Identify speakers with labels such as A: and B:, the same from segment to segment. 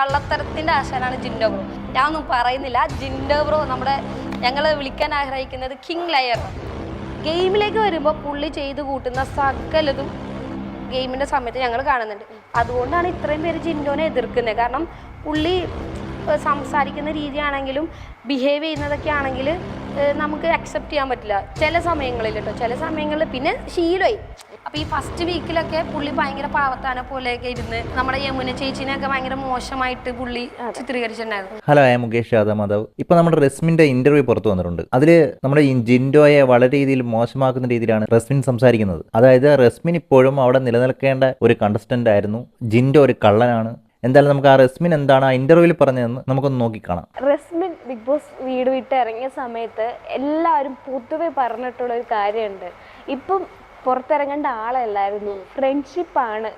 A: കള്ളത്തരത്തിന്റെ ആശാനാണ് ജിൻഡോ ബ്രോ. ഒന്നും പറയുന്നില്ല. ജിൻഡോ ബ്രോ നമ്മുടെ ഞങ്ങൾ വിളിക്കാൻ ആഗ്രഹിക്കുന്നത് കിങ് ലയർ. ഗെയിമിലേക്ക് വരുമ്പോൾ പുള്ളി ചെയ്ത് കൂട്ടുന്ന സകലതും ഗെയിമിന്റെ സമയത്ത് ഞങ്ങൾ കാണുന്നുണ്ട്. അതുകൊണ്ടാണ് ഇത്രയും പേര് ജിൻഡോനെ എതിർക്കുന്നത്. കാരണം പുള്ളി സംസാരിക്കുന്ന രീതിയാണെങ്കിലും ബിഹേവ് ചെയ്യുന്നതൊക്കെ ആണെങ്കിൽ നമുക്ക് അക്സെപ്റ്റ് ചെയ്യാൻ പറ്റില്ല. ചില സമയങ്ങളിൽ കേട്ടോ ചില സമയങ്ങളിൽ പിന്നെ ശീലമായി. അപ്പോൾ ഈ ഫസ്റ്റ് വീക്കിലൊക്കെ പുള്ളി ഭയങ്കര പാവത്താനെ പോലെയൊക്കെ ഇരുന്ന് നമ്മുടെ യമുന ചേച്ചീനെയൊക്കെ ഭയങ്കര മോശമായിട്ട് പുള്ളി ചിത്രീകരിച്ചിട്ടുണ്ടായിരുന്നു.
B: Hello I Mukesh Yadav Madhav. ഇപ്പൊ നമ്മുടെ റെസ്മിന്റെ ഇന്റർവ്യൂ പുറത്തു വന്നിട്ടുണ്ട്. അതിൽ നമ്മുടെ ഈ ജിൻഡോയെ വളരെ രീതിയിൽ മോശമാക്കുന്ന രീതിയിലാണ് റെസ്മിൻ സംസാരിക്കുന്നത്. അതായത് റെസ്മിൻ ഇപ്പോഴും അവിടെ നിലനിൽക്കേണ്ട ഒരു കണ്ടസ്റ്റന്റ് ആയിരുന്നു. ജിൻഡോ ഒരു കള്ളനാണ്. എന്തായാലും നമുക്ക് ആ റെസ്മിൻ എന്താണ് ആ ഇന്റർവ്യൂവിൽ പറഞ്ഞതെന്ന് നമുക്കൊന്ന് നോക്കിക്കാണാം.
C: റെസ്മിൻ ബിഗ് ബോസ് വീട് വിട്ട് ഇറങ്ങിയ സമയത്ത് എല്ലാവരും പൊതുവെ പറഞ്ഞിട്ടുള്ള ഒരു കാര്യമുണ്ട്. ഇപ്പം പുറത്തിറങ്ങേണ്ട ആളല്ലായിരുന്നു. ഫ്രണ്ട്ഷിപ്പാണ്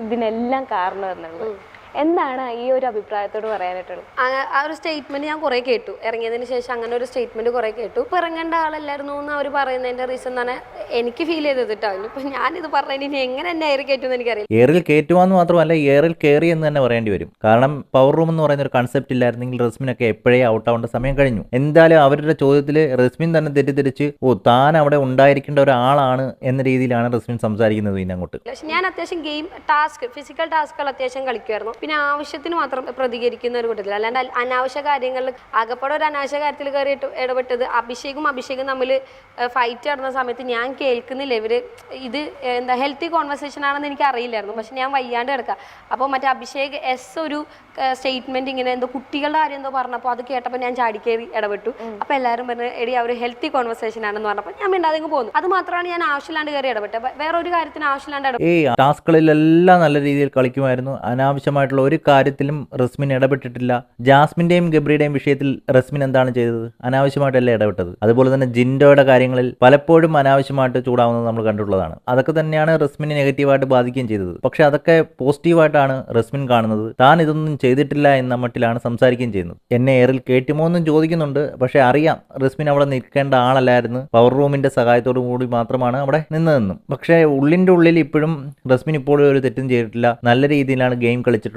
C: ഇതിനെല്ലാം കാരണം എന്നുള്ളത്. എന്താണ് ഈ ഒരു അഭിപ്രായത്തോട് പറയാനായിട്ടുള്ളത്?
A: ആ- ആ ഒരു സ്റ്റേറ്റ്മെന്റ് ഞാൻ കുറെ കേട്ടു. ഇറങ്ങിയതിന് ശേഷം അങ്ങനെ ഒരു സ്റ്റേറ്റ്മെന്റ് കുറെ കേട്ടു. ഇപ്പൊ ഇറങ്ങേണ്ട ആളല്ലായിരുന്നു എന്ന് അവർ പറയുന്നതിന്റെ റീസൺ തന്നെ എനിക്ക് ഫീൽ ചെയ്തത് കേട്ടോ ഇനിയിപ്പോ ഞാനിത് പറഞ്ഞതിന് ഇനി എങ്ങനെ എന്നെ എയർ കയറ്റുമെന്ന് എനിക്കറിയില്ല.
B: എയറിൽ കയറ്റുവാന്ന് മാത്രമല്ല എയറിൽ കയറി എന്ന് തന്നെ പറയേണ്ടി വരും. കാരണം പവർ റൂം എന്ന് പറയുന്ന ഒരു കൺസെപ്റ്റ് ഇല്ലായിരുന്നെങ്കിൽ റസ്മിനൊക്കെ എപ്പോഴേ ഔട്ട് ആവേണ്ട സമയം കഴിഞ്ഞു. എന്തായാലും അവരുടെ ചോദ്യത്തിൽ റസ്മിൻ തന്നെ തെറ്റിദ്ധരിച്ച് ഓ താൻ അവിടെ ഉണ്ടായിരിക്കേണ്ട ഒരാളാണ് എന്ന രീതിയിലാണ് റസ്മിൻ സംസാരിക്കുന്നത് ഇനി അങ്ങോട്ട്
A: പക്ഷെ ഞാൻ അത്യാവശ്യം ഗെയിം ടാസ്ക് ഫിസിക്കൽ ടാസ്കുകൾ അത്യാവശ്യം കളിക്കുമായിരുന്നു പിന്നെ ആവശ്യത്തിന് മാത്രം പ്രതികരിക്കുന്ന ഒരു കൂട്ടത്തിൽ അല്ലാണ്ട് അനാവശ്യ കാര്യങ്ങളിൽ ആകപ്പാടെ ഒരു അനാവശ്യ കാര്യത്തിൽ കയറിയിട്ട് ഇടപെട്ടത് അഭിഷേകും അഭിഷേകും തമ്മിൽ ഫൈറ്റ് നടന്ന സമയത്ത് ഞാൻ കേൾക്കുന്നില്ല. ഇവർ ഇത് എന്താ ഹെൽത്തി കോൺവെർസേഷൻ ആണെന്ന് എനിക്ക് അറിയില്ലായിരുന്നു. പക്ഷെ ഞാൻ വയ്യാണ്ട് കിടക്കാം. അപ്പോൾ മറ്റേ അഭിഷേക് എസ് ഒരു സ്റ്റേറ്റ്മെന്റ് ഇങ്ങനെ എന്തോ കുട്ടികളുടെ കാര്യം എന്തോ പറഞ്ഞപ്പോൾ അത് കേട്ടപ്പോൾ ഞാൻ ചാടിക്കേറി ഇടപെട്ടു. അപ്പോൾ എല്ലാവരും പറഞ്ഞു എടി ആ ഒരു ഹെൽത്തി കോൺവെർസേഷൻ ആണെന്ന് പറഞ്ഞപ്പോൾ ഞാൻ മിണ്ടാതെ പോകുന്നു അത് മാത്രമാണ് ഞാൻ ആവശ്യമില്ലാണ്ട് കയറി ഇടപെട്ടത്. വേറെ ഒരു കാര്യത്തിന് ആവശ്യമില്ലാണ്ട് ഈ
B: ഏയ് ടാസ്കുകളിലെല്ലാം നല്ല രീതിയിൽ കളിക്കുമായിരുന്നു. അനാവശ്യമായിട്ടുള്ള ഒരു കാര്യത്തിലും റസ്മിൻ ഇടപെട്ടിട്ടില്ല. ജാസ്മിന്റെയും ഗബ്രിയുടെയും വിഷയത്തിൽ റസ്മിൻ എന്താണ് ചെയ്തത്? അനാവശ്യമായിട്ടല്ല ഇടപെട്ടത്? അതുപോലെ തന്നെ ജിൻഡോയുടെ കാര്യങ്ങളിൽ പലപ്പോഴും അനാവശ്യമായിട്ട് ചൂടാവുന്നത് നമ്മൾ കണ്ടിട്ടുള്ളതാണ്. അതൊക്കെ തന്നെയാണ് റസ്മിനെ നെഗറ്റീവായിട്ട് ബാധിക്കുകയും ചെയ്തത്. പക്ഷെ അതൊക്കെ പോസിറ്റീവായിട്ടാണ് റസ്മിൻ കാണുന്നത്. താൻ ഇതൊന്നും ചെയ്തിട്ടില്ല എന്ന മട്ടിലാണ് സംസാരിക്കുകയും ചെയ്യുന്നത്. എന്നെ എയറിൽ കയറ്റുമോ എന്നും ചോദിക്കുന്നുണ്ട്. പക്ഷെ അറിയാം റസ്മിൻ അവിടെ നിൽക്കേണ്ട ആളല്ലായിരുന്നു. പവർ റൂമിന്റെ സഹായത്തോടു കൂടി മാത്രമാണ് അവിടെ നിന്നതെന്നും. പക്ഷേ ഉള്ളിന്റെ ഉള്ളിൽ ഇപ്പോഴും റസ്മിൻ ഇപ്പോഴും ഒരു തെറ്റും ചെയ്തിട്ടില്ല. നല്ല രീതിയിലാണ് ഗെയിം കളിച്ചിട്ടുള്ളത്.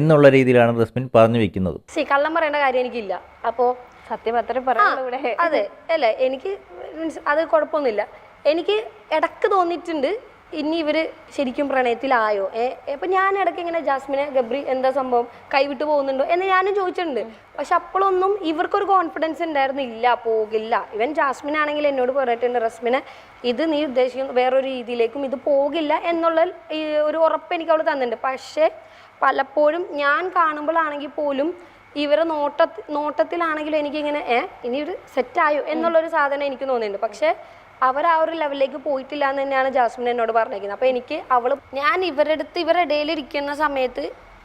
B: എന്നുള്ള രീതിയിലാണ് റസ്മിൻ പറഞ്ഞു വെക്കുന്നത്.
A: സി കള്ളം പറയേണ്ട കാര്യം എനിക്കില്ല.
C: അപ്പോ സത്യപത്രം പറയാനുള്ള
A: അതെ. അല്ലേ എനിക്ക് മീൻസ് അത് കുഴപ്പമൊന്നുമില്ല. എനിക്ക് ഇടയ്ക്ക് തോന്നിയിട്ടുണ്ട് ഇനി ഇവർ ശരിക്കും പ്രണയത്തിലായോ? ഏ ഇപ്പൊ ഞാൻ ഇടയ്ക്ക് ഇങ്ങനെ ജാസ്മിനെ ഗബ്രി എന്താ സംഭവം കൈവിട്ട് പോകുന്നുണ്ടോ എന്ന് ഞാനും ചോദിച്ചിട്ടുണ്ട്. പക്ഷെ അപ്പോഴൊന്നും ഇവർക്കൊരു കോൺഫിഡൻസ് ഉണ്ടായിരുന്നില്ല പോകില്ല. ഇവൻ ജാസ്മിൻ ആണെങ്കിൽ എന്നോട് പറഞ്ഞിട്ടുണ്ട് റസ്മിനെ ഇത് നീ ഉദ്ദേശിക്കുന്ന വേറൊരു രീതിയിലേക്കും ഇത് പോകില്ല എന്നുള്ള ഒരു ഉറപ്പ് എനിക്ക് അവൾ തന്നിട്ടുണ്ട്. പക്ഷേ പലപ്പോഴും ഞാൻ കാണുമ്പോഴാണെങ്കിൽ പോലും ഇവരെ നോട്ട നോട്ടത്തിലാണെങ്കിലും എനിക്കിങ്ങനെ ഏ ഇനി ഒരു സെറ്റായോ? എന്നുള്ളൊരു സാധനം എനിക്ക് തോന്നിയിട്ടുണ്ട്. പക്ഷേ അവർ ആ ഒരു ലെവലിലേക്ക് പോയിട്ടില്ല എന്ന് തന്നെയാണ് ജാസ്മിൻ എന്നോട് പറഞ്ഞേക്കുന്നത് അപ്പോൾ എനിക്ക് അവൾ ഞാൻ ഇവരുടെ അടുത്ത് ഇവരുടെ ഇടയിൽ ഇരിക്കുന്ന സമയത്ത്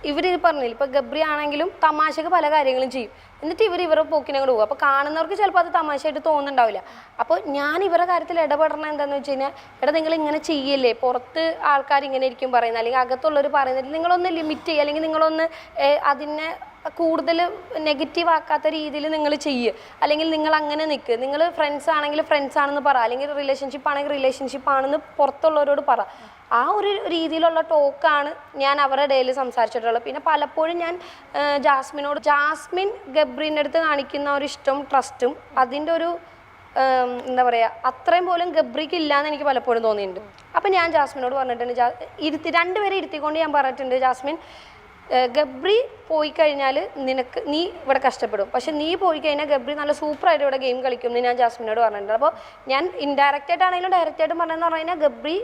A: ഇവർ പറഞ്ഞില്ല? ഇപ്പോൾ ഗബ്രി ആണെങ്കിലും തമാശക്ക് പല കാര്യങ്ങളും ചെയ്യും. എന്നിട്ട് ഇവർ ഇവരെ പോക്കിനെ കൂടെ പോകും. അപ്പോൾ കാണുന്നവർക്ക് ചിലപ്പോൾ അത് തമാശയായിട്ട് തോന്നുന്നുണ്ടാവില്ല. അപ്പോൾ ഞാൻ ഇവരുടെ കാര്യത്തിൽ ഇടപെടണം എന്താണെന്ന് വെച്ച് കഴിഞ്ഞാൽ എടാ നിങ്ങൾ ഇങ്ങനെ ചെയ്യല്ലേ? പുറത്ത് ആൾക്കാർ ഇങ്ങനെ ഇരിക്കും പറയുന്നത്. അല്ലെങ്കിൽ അകത്തുള്ളവർ പറയുന്നത്. നിങ്ങളൊന്ന് ലിമിറ്റ് ചെയ്യുക അല്ലെങ്കിൽ നിങ്ങളൊന്ന് അതിനെ കൂടുതൽ നെഗറ്റീവ് ആക്കാത്ത രീതിയിൽ നിങ്ങൾ ചെയ്യുക അല്ലെങ്കിൽ നിങ്ങൾ അങ്ങനെ നിൽക്കുക നിങ്ങൾ ഫ്രണ്ട്സ് ആണെങ്കിൽ ഫ്രണ്ട്സ് ആണെന്ന് പറ. അല്ലെങ്കിൽ റിലേഷൻഷിപ്പ് ആണെങ്കിൽ റിലേഷൻഷിപ്പ് ആണെന്ന് പുറത്തുള്ളവരോട് പറ. ആ ഒരു രീതിയിലുള്ള ടോക്കാണ് ഞാൻ അവരുടെ ഇടയിൽ സംസാരിച്ചിട്ടുള്ളത്. പിന്നെ പലപ്പോഴും ഞാൻ ജാസ്മിനോട് ജാസ്മിൻ ഗബ്രീന്റെ അടുത്ത് കാണിക്കുന്ന ഒരു ഇഷ്ടം ട്രസ്റ്റും അതിന്റെ ഒരു എന്താ പറയുക അത്രയും പോലും ഗബ്രിക്ക് ഇല്ലാന്ന് എനിക്ക് പലപ്പോഴും തോന്നിയിട്ടുണ്ട്. അപ്പം ഞാൻ ജാസ്മിനോട് പറഞ്ഞിട്ടുണ്ട് ജാ ഇരുത്തി രണ്ടുപേരെ ഇരുത്തിക്കൊണ്ട് ഞാൻ പറഞ്ഞിട്ടുണ്ട് ജാസ്മിൻ ഗബ്രി പോയി കഴിഞ്ഞാൽ നിനക്ക് നീ ഇവിടെ കഷ്ടപ്പെടും. പക്ഷെ നീ പോയി കഴിഞ്ഞാൽ ഗബ്രി നല്ല സൂപ്പറായിട്ട് ഇവിടെ ഗെയിം കളിക്കും എന്ന് ഞാൻ ജാസ്മിനോട് പറഞ്ഞിട്ടുണ്ട്. അപ്പോൾ ഞാൻ ഇൻഡയറക്റ്റ് ആയിട്ടാണെങ്കിലും ഡയറക്റ്റ് ആയിട്ടും പറഞ്ഞതെന്ന് പറഞ്ഞു കഴിഞ്ഞാൽ ഗബ്രി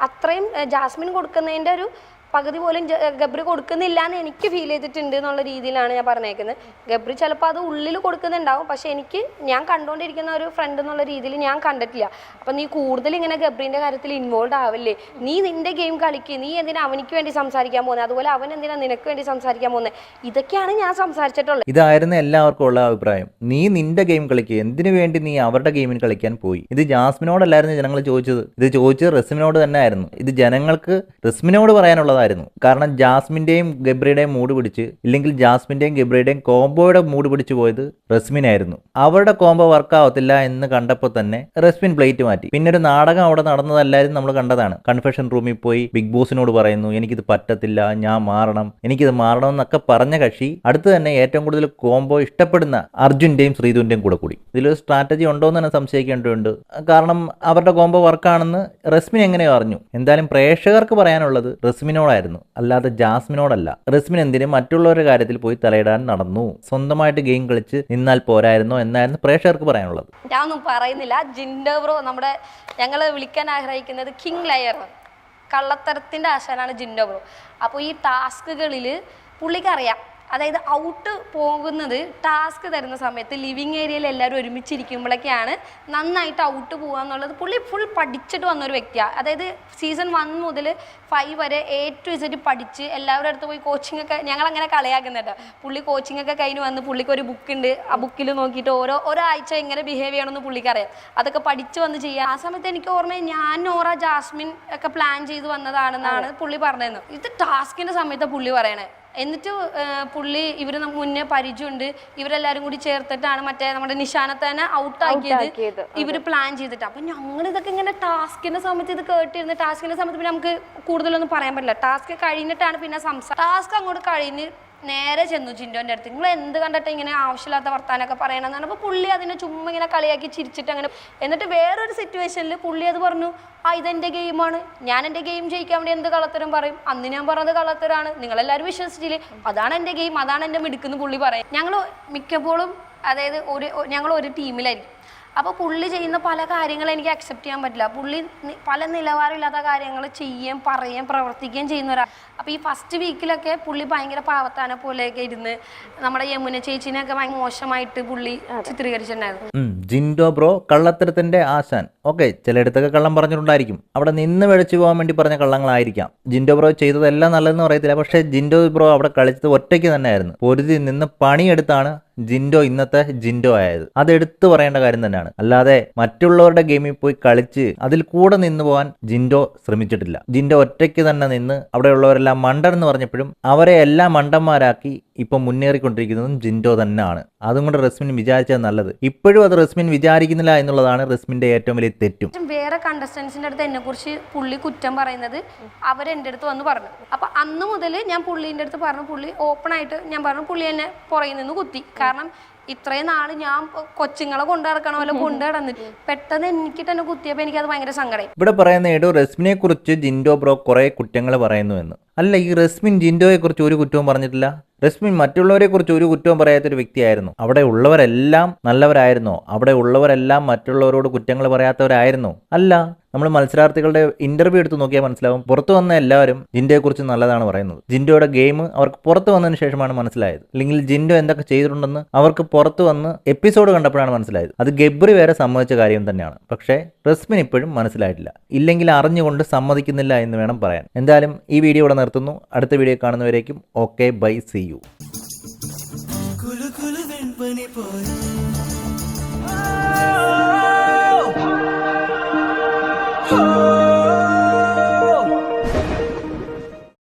A: അത്രയും ജാസ്മിൻ കൊടുക്കുന്നതിന്റെ ഒരു പകുതി പോലും ഗബ്രി കൊടുക്കുന്നില്ല എന്ന് എനിക്ക് ഫീൽ ചെയ്തിട്ടുണ്ട് എന്നുള്ള രീതിയിലാണ് ഞാൻ പറഞ്ഞേക്കുന്നത്. ഗബ്രി ചിലപ്പോൾ അത് ഉള്ളിൽ കൊടുക്കുന്നുണ്ടാവും. പക്ഷെ എനിക്ക് ഞാൻ കണ്ടുകൊണ്ടിരിക്കുന്ന ഒരു ഫ്രണ്ട് എന്നുള്ള രീതിയിൽ ഞാൻ കണ്ടിട്ടില്ല. അപ്പം നീ കൂടുതൽ ഇങ്ങനെ ഗബ്രീന്റെ കാര്യത്തിൽ ഇൻവോൾവ് ആവില്ലേ? നീ നിന്റെ ഗെയിം കളിക്കുക നീ എന്തിനാ അവനിക്ക് വേണ്ടി സംസാരിക്കാൻ പോകുന്നത് അതുപോലെ അവൻ എന്തിനാ നിനക്ക് വേണ്ടി സംസാരിക്കാൻ പോകുന്നത് ഇതൊക്കെയാണ് ഞാൻ സംസാരിച്ചിട്ടുള്ളത്.
B: ഇതായിരുന്നു എല്ലാവർക്കും ഉള്ള അഭിപ്രായം. നീ നിന്റെ ഗെയിം കളിക്കുക എന്തിനു വേണ്ടി നീ അവരുടെ ഗെയിമിൽ കളിക്കാൻ പോയി? ഇത് ജാസ്മിനോടല്ലായിരുന്നു ജനങ്ങൾ ചോദിച്ചത്. ഇത് ചോദിച്ചത് റസ്മിനോട് തന്നെ ആയിരുന്നു ഇത് ജനങ്ങൾക്ക് റസ്മിനോട് പറയാനുള്ളതായിരുന്നു. എന്നുള്ളതായിരുന്നു കാരണം ജാസ്മിന്റെയും ഗബ്രിയുടെയും മൂഡ് പിടിച്ച് ഇല്ലെങ്കിൽ ജാസ്മിന്റെയും ഗബ്രിയുടെയും കോംബോയുടെ മൂഡ് പിടിച്ച് പോയത് റസ്മിനായിരുന്നു അവരുടെ കോംബോ വർക്ക് ആവത്തില്ല എന്ന് കണ്ടപ്പോൾ തന്നെ റസ്മിൻ പ്ലേറ്റ് മാറ്റി. പിന്നെ ഒരു നാടകം അവിടെ നടന്നതല്ലായിരുന്നു നമ്മൾ കണ്ടതാണ്. കൺഫെഷൻ റൂമിൽ പോയി ബിഗ് ബോസിനോട് പറയുന്നു എനിക്കിത് പറ്റത്തില്ല ഞാൻ മാറണം എനിക്കിത് മാറണം എന്നൊക്കെ പറഞ്ഞ കക്ഷി അടുത്ത് തന്നെ ഏറ്റവും കൂടുതൽ കോംബോ ഇഷ്ടപ്പെടുന്ന അർജുന്റെയും ശ്രീധുവിന്റെയും കൂടെ കൂടി. ഇതിലൊരു സ്ട്രാറ്റജി ഉണ്ടോ എന്ന് തന്നെ സംശയിക്കേണ്ടതുണ്ട്. കാരണം അവരുടെ കോംബോ വർക്കാണെന്ന് റസ്മിൻ എങ്ങനെയോ അറിഞ്ഞു. എന്തായാലും പ്രേക്ഷകർക്ക് പറയാനുള്ളത് റസ്മിനോടായിരുന്നു അല്ലാതെ ജാസ്മിനോടല്ല. റസ്മിൻ എന്തിനും മറ്റുള്ളവരുടെ കാര്യത്തിൽ പോയി തലയിടാൻ നടന്നു. സ്വന്തമായിട്ട് ഗെയിം കളിച്ച് നിന്നാൽ പോരായിരുന്നോ എന്നായിരുന്നു പ്രേക്ഷകർക്ക് പറയാനുള്ളത്.
A: ഞാൻ ഒന്നും പറയുന്നില്ല. ജിൻഡോ ബ്രോ നമ്മുടെ ഞങ്ങൾ വിളിക്കാൻ ആഗ്രഹിക്കുന്നത് കിങ് ലയർ കള്ളത്തരത്തിന്റെ ആശാനാണ് ജിൻഡോ ബ്രോ. അപ്പോൾ ഈ ടാസ്കുകളിൽ പുള്ളിക്കറിയാം അതായത് ഔട്ട് പോകുന്നത് ടാസ്ക് തരുന്ന സമയത്ത് ലിവിങ് ഏരിയയിൽ എല്ലാവരും ഒരുമിച്ചിരിക്കുമ്പോഴൊക്കെയാണ് നന്നായിട്ട് ഔട്ട് പോകുക എന്നുള്ളത് പുള്ളി ഫുൾ പഠിച്ചിട്ട് വന്നൊരു വ്യക്തിയാണ് അതായത് സീസൺ വൺ മുതൽ ഫൈവ് വരെ എ ടു ഇസറ്റ് പഠിച്ച് എല്ലാവരുടെ അടുത്ത് പോയി കോച്ചിങ് ഒക്കെ ഞങ്ങൾ അങ്ങനെ കളയാക്കുന്നുണ്ട്. പുള്ളി കോച്ചിങ് ഒക്കെ കഴിഞ്ഞ് വന്ന് പുള്ളിക്ക് ഒരു ബുക്ക് ഉണ്ട്. ആ ബുക്കിൽ നോക്കിയിട്ട് ഓരോ ഒരാഴ്ച എങ്ങനെ ബിഹേവ് ചെയ്യണമെന്ന് പുള്ളിക്കറിയാം. അതൊക്കെ പഠിച്ച് വന്ന് ചെയ്യുക ആ സമയത്ത് എനിക്ക് ഓർമ്മ ഞാൻ നോറ ജാസ്മിൻ ഒക്കെ പ്ലാൻ ചെയ്ത് വന്നതാണെന്നാണ് പുള്ളി പറഞ്ഞത് ഇത് ടാസ്കിന്റെ സമയത്താണ് പുള്ളി പറയണേ. എന്നിട്ട് പുള്ളി ഇവർ മുന്നേ പരിചയമുണ്ട്. ഇവരെല്ലാരും കൂടി ചേർത്തിട്ടാണ് മറ്റേ നമ്മുടെ നിശാനത്തേനെ ഔട്ടാക്കിയത്.
C: ആക്കിയത്,
A: ഇവർ പ്ലാൻ ചെയ്തിട്ട്. അപ്പൊ ഞങ്ങൾ ഇതൊക്കെ ഇങ്ങനെ ടാസ്കിന്റെ സംബന്ധിച്ച് ഇത് കേട്ടിരുന്നു. ടാസ്കിന്റെ സമയത്ത് പിന്നെ നമുക്ക് കൂടുതലൊന്നും പറയാൻ പറ്റില്ല. ടാസ്ക് കഴിഞ്ഞിട്ടാണ് പിന്നെ സംസാരം ടാസ്ക് അങ്ങോട്ട് കഴിഞ്ഞ് നേരെ ചെന്നു ചിൻഡോന്റെ അടുത്ത്. നിങ്ങൾ എന്ത് കണ്ടിട്ട് ഇങ്ങനെ ആവശ്യമില്ലാത്ത വർത്താനൊക്കെ പറയണമെന്ന് പറഞ്ഞപ്പോൾ പുള്ളി അതിനെ ചുമ്മാ ഇങ്ങനെ കളിയാക്കി ചിരിച്ചിട്ട് അങ്ങനെ എന്നിട്ട് വേറൊരു സിറ്റുവേഷനിൽ പുള്ളി അത് പറഞ്ഞു ആ ഇതെന്റെ ഗെയിമാണ്. ഞാൻ എന്റെ ഗെയിം ജയിക്കാൻ വേണ്ടി എന്ത് കള്ളത്തരം പറയും? അന്ന് ഞാൻ പറഞ്ഞത് കള്ളത്തരാണ്. നിങ്ങളെല്ലാവരും വിശ്വസിച്ചില്ലേ? അതാണ് എന്റെ ഗെയിം അതാണ് എന്റെ മിടുക്കുന്ന പുള്ളി പറയും. ഞങ്ങൾ മിക്കപ്പോഴും അതായത് ഒരു ഞങ്ങൾ ഒരു ടീമിലായിരിക്കും. അപ്പോൾ പുള്ളി ചെയ്യുന്ന പല കാര്യങ്ങളും എനിക്ക് അക്സെപ്റ്റ് ചെയ്യാൻ പറ്റില്ല. പുള്ളി പല നിലവാരമില്ലാത്ത കാര്യങ്ങൾ ചെയ്യുകയും പറയുകയും പ്രവർത്തിക്കുകയും ചെയ്യുന്ന ഒരാൾ അപ്പോൾ ഈ ഫസ്റ്റ് വീക്കിലൊക്കെ പുള്ളി ഭയങ്കര പാവത്താനെ പോലെയൊക്കെ ഇരുന്ന് നമ്മുടെ യമുന ചേച്ചിനെയൊക്കെ ഭയങ്കര മോശമായിട്ട് പുള്ളി ചിത്രീകരിച്ചിട്ടുണ്ടായിരുന്നു.
B: ജിൻഡോ ബ്രോ കള്ളത്തരത്തിന്റെ ആശാൻ. ഓക്കെ ചിലയിടത്തൊക്കെ കള്ളം പറഞ്ഞിട്ടുണ്ടായിരിക്കും. അവിടെ നിന്ന് വെളിച്ചു പോകാൻ വേണ്ടി പറഞ്ഞ കള്ളങ്ങളായിരിക്കാം. ജിൻഡോ ബ്രോ ചെയ്തതെല്ലാം നല്ലതെന്ന് പറയത്തില്ല. പക്ഷേ ജിൻഡോ ബ്രോ അവിടെ കളിച്ചത് ഒറ്റയ്ക്ക് തന്നെയായിരുന്നു. പൊരുതി നിന്ന് പണിയെടുത്താണ് ജിൻഡോ ഇന്നത്തെ ജിൻഡോ ആയത്. അത് എടുത്തു പറയേണ്ട കാര്യം തന്നെയാണ്. അല്ലാതെ മറ്റുള്ളവരുടെ ഗെയിമിൽ പോയി കളിച്ച് അതിൽ കൂടെ നിന്ന് പോകാൻ ജിൻഡോ ശ്രമിച്ചിട്ടില്ല. ജിൻഡോ ഒറ്റയ്ക്ക് തന്നെ നിന്ന് അവിടെയുള്ളവരെല്ലാം മണ്ടൻ എന്ന് പറഞ്ഞപ്പോഴും അവരെ എല്ലാം മണ്ടന്മാരാക്കി ഇപ്പം മുന്നേറിക്കൊണ്ടിരിക്കുന്നതും ജിൻഡോ തന്നെയാണ്. അതും കൊണ്ട് റസ്മിൻ വിചാരിച്ചത് നല്ലത്. ഇപ്പോഴും അത് റസ്മിൻ വിചാരിക്കുന്നില്ല എന്നുള്ളതാണ് റസ്മിന്റെ ഏറ്റവും വലിയ തെറ്റും.
A: വേറെ കണ്ടസ്റ്റൻസിന്റെ അടുത്ത് എന്നെ കുറിച്ച് പുള്ളി കുറ്റം പറയുന്നത് അവരെന്റെ അടുത്ത് വന്ന് പറഞ്ഞു. അപ്പൊ അന്ന് മുതൽ ഞാൻ പുള്ളിന്റെ അടുത്ത് പറഞ്ഞു പുള്ളി ഓപ്പൺ ആയിട്ട് ഞാൻ പറഞ്ഞു പുള്ളി എന്നെ പുറകിൽ നിന്ന് കുത്തി. കാരണം ഇത്രയും നാൾ ഞാൻ കൊച്ചുങ്ങളെ കൊണ്ടു നടക്കണമല്ലോ കൊണ്ടു നടന്നിട്ട് പെട്ടെന്ന് എനിക്ക് തന്നെ കുത്തിയപ്പോൾ അത് ഭയങ്കര സങ്കടം
B: ഇവിടെ പറയുന്ന ഏടോ റസ്മിനെ കുറിച്ച് ജിൻഡോ ബ്രോ കുറെ കുറ്റങ്ങൾ പറയുന്നു എന്ന്. അല്ല ഈ റസ്മിൻ ജിൻഡോയെ കുറിച്ച് ഒരു കുറ്റവും പറഞ്ഞിട്ടില്ല. റസ്മിൻ മറ്റുള്ളവരെ കുറിച്ച് ഒരു കുറ്റവും പറയാത്തൊരു വ്യക്തിയായിരുന്നു. അവിടെ ഉള്ളവരെല്ലാം നല്ലവരായിരുന്നോ? അവിടെ ഉള്ളവരെല്ലാം മറ്റുള്ളവരോട് കുറ്റങ്ങൾ പറയാത്തവരായിരുന്നോ? അല്ല. നമ്മൾ മത്സരാർത്ഥികളുടെ ഇന്റർവ്യൂ എടുത്ത് നോക്കിയാൽ മനസ്സിലാവും. പുറത്തു വന്ന എല്ലാവരും ജിൻഡോയെ കുറിച്ച് നല്ലതാണ് പറയുന്നത്. ജിൻഡോയുടെ ഗെയിം അവർക്ക് പുറത്തു വന്നതിന് ശേഷമാണ് മനസ്സിലായത്. അല്ലെങ്കിൽ ജിൻഡോ എന്തൊക്കെ ചെയ്തിട്ടുണ്ടെന്ന് അവർക്ക് പുറത്തു വന്ന് എപ്പിസോഡ് കണ്ടപ്പോഴാണ് മനസ്സിലായത്. അത് ഗബ്രി വരെ സമ്മതിച്ച കാര്യം തന്നെയാണ്. പക്ഷേ റസ്മിൻ ഇപ്പോഴും മനസ്സിലായിട്ടില്ല. ഇല്ലെങ്കിൽ അറിഞ്ഞുകൊണ്ട് സമ്മതിക്കുന്നില്ല എന്ന് വേണം പറയാൻ. എന്തായാലും ഈ വീഡിയോ ഇവിടെ നിർത്തുന്നു. അടുത്ത വീഡിയോ കാണുന്നവരേക്കും ഓക്കെ ബൈ സി യു
D: പോലെ.